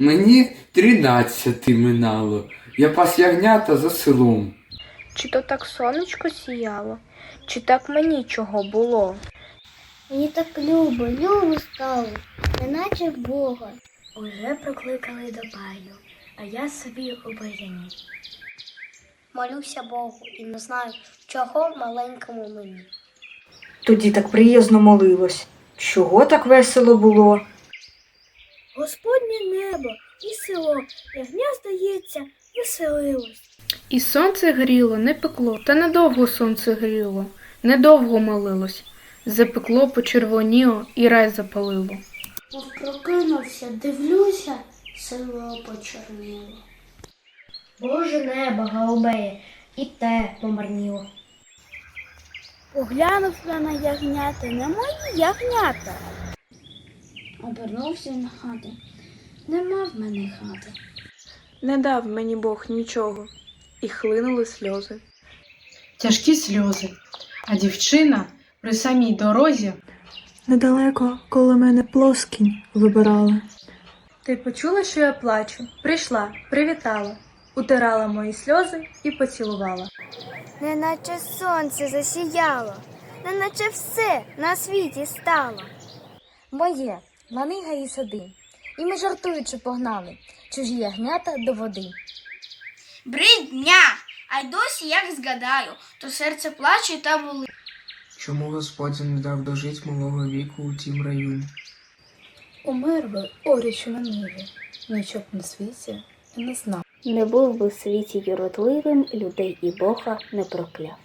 Мені тринадцяти минало. Я пас ягнята за селом. Чи то так сонечко сіяло, чи так мені чого було? Мені так любо, любо стало, неначе Бога. Уже прокликали до баю, а я собі у баяні. Молюся Богу і не знаю, чого маленькому мені. Тоді так приязно молилось. Чого так весело було? Господнє небо і село, ягня, здається, веселилось. І сонце гріло, не пекло, та недовго сонце гріло, недовго молилось. Запекло, почервоніло і рай запалило. Прокинувся, дивлюся, село почорніло. Боже небо голубеє, і те помарніло. Поглянув я на ягнята, не мої ягнята. Обернувся на хати. Нема в мене хати. Не дав мені Бог нічого, і хлинули сльози. тяжкі сльози, а дівчина при самій дорозі Недалеко коло мене плоскінь вибирала. Ти почула, що я плачу? Прийшла, привітала, утирала мої сльози і поцілувала. Неначе сонце засіяло, неначе все на світі стало. Моє, манига і сади, і ми жартуючи погнали, чужі ягнята до води. Брить дня, а й досі як згадаю, то серце плаче та болить. Чому Господь не дав дожить малого віку у тім раю? Умер би орічу на ниві, нічого б на світі і не знав. Не був би в світі юродливим, людей і Бога не прокляв.